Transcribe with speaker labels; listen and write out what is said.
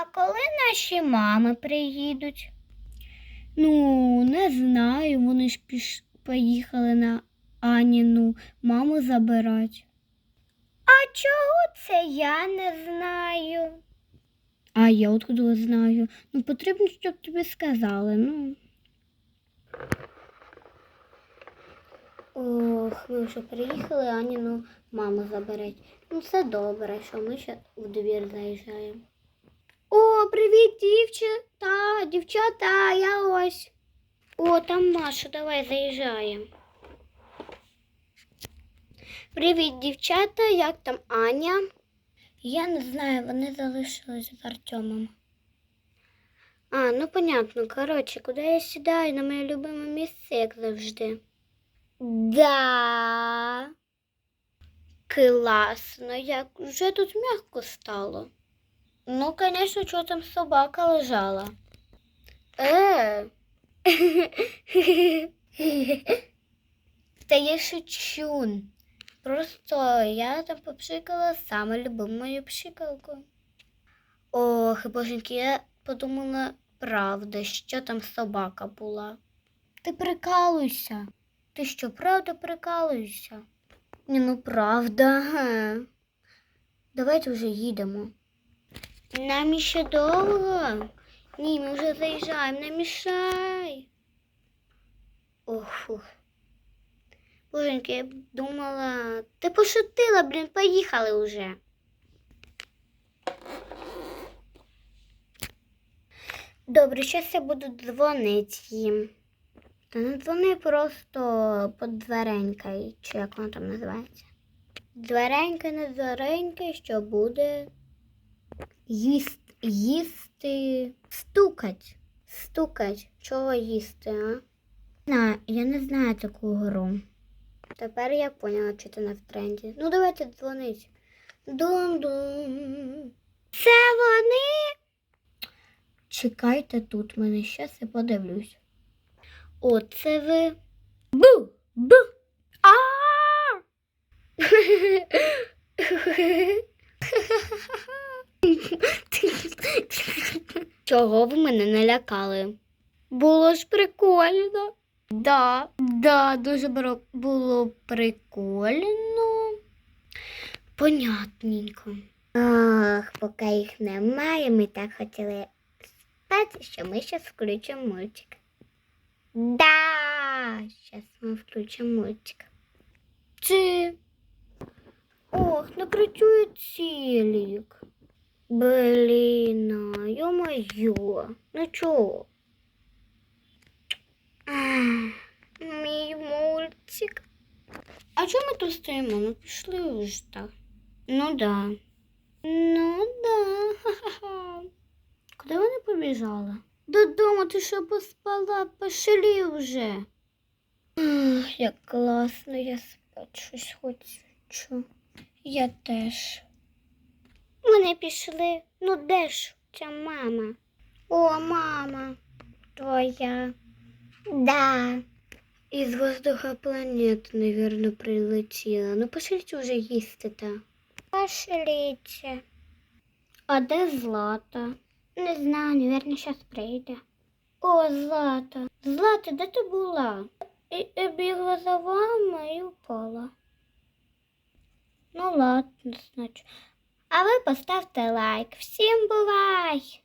Speaker 1: А коли наші мами приїдуть? Ну, не знаю, вони ж піш... поїхали на Аніну маму забирати. А чого це я не знаю? А я откуда знаю? Ну, потрібно, щоб тобі сказали. Ну. Ох, ми вже приїхали, Аніну маму заберуть. Ну, все добре, що ми ще в двір заїжджаємо. Привіт, дівчата, дівчата, я ось. О, там Маша, давай заїжджаємо. Привіт, дівчата, як там Аня? Я не знаю, вони залишились з Артемом. А, ну понятно. Коротше, куди я сідаю на моє любиме місце, як завжди. Да. Класно, як вже тут м'яко стало. Ну, конечно, що там собака лежала. Е. Та я шучу. Просто я там попшикала саме любимою пшикалкою. Ох, боженьки, я подумала, правда, що там собака була. Ти прикалуйся. Ти що, правда прикалуєшся? Ні, ну правда. Давайте вже їдемо. Нам іще довго. Ні, ми вже заїжджаємо, не мішай. Ох, фух. Боженьки, я думала. Ти пошутила, блін, поїхали вже. Добре, щас я буду дзвонити їм. Та не дзвони просто подзверенькай, чи як воно там називається. Дверенька, не дверенька, що буде їсти, їсти, стукать. Стукать. Чого їсти, а? На, я не знаю таку гру. Тепер я поняла, що ти не в тренді. Ну, давайте дзвонить. Дум-дум. Це вони. Чекайте тут мене щас я подивлюсь. О, це ви. Бу! Бу! Чого ви мене налякали? Було ж прикольно. Да, да, дуже було прикольно. Понятненько. Ах, поки їх немає, ми так хотіли спати, що ми зараз включимо мультик. Да, зараз ми включимо мультик. Чи... Ох, працює цілік. Блін, ё-моё, ну чого? Мій мультик. А чому ми тут стоїмо? Ну пішли вже так. Ну да. Ну да. Ха-ха-ха. Куди вони? Додому, ти що поспала, пошли вже. Ах, як класно, я спати щось хочу. Я теж. Вони пішли. Ну де ж ця мама? О, мама твоя. Да. Із воздуха планети, наверное, прилетіла. Ну пошліть уже їсти та. Пошліть. А де Злата? Не знаю, наверное, зараз прийде. О, Злата. Злата, де ти була? І, і бігла за вами і впала. Ну ладно, значить а ви поставте лайк. Всім бувай!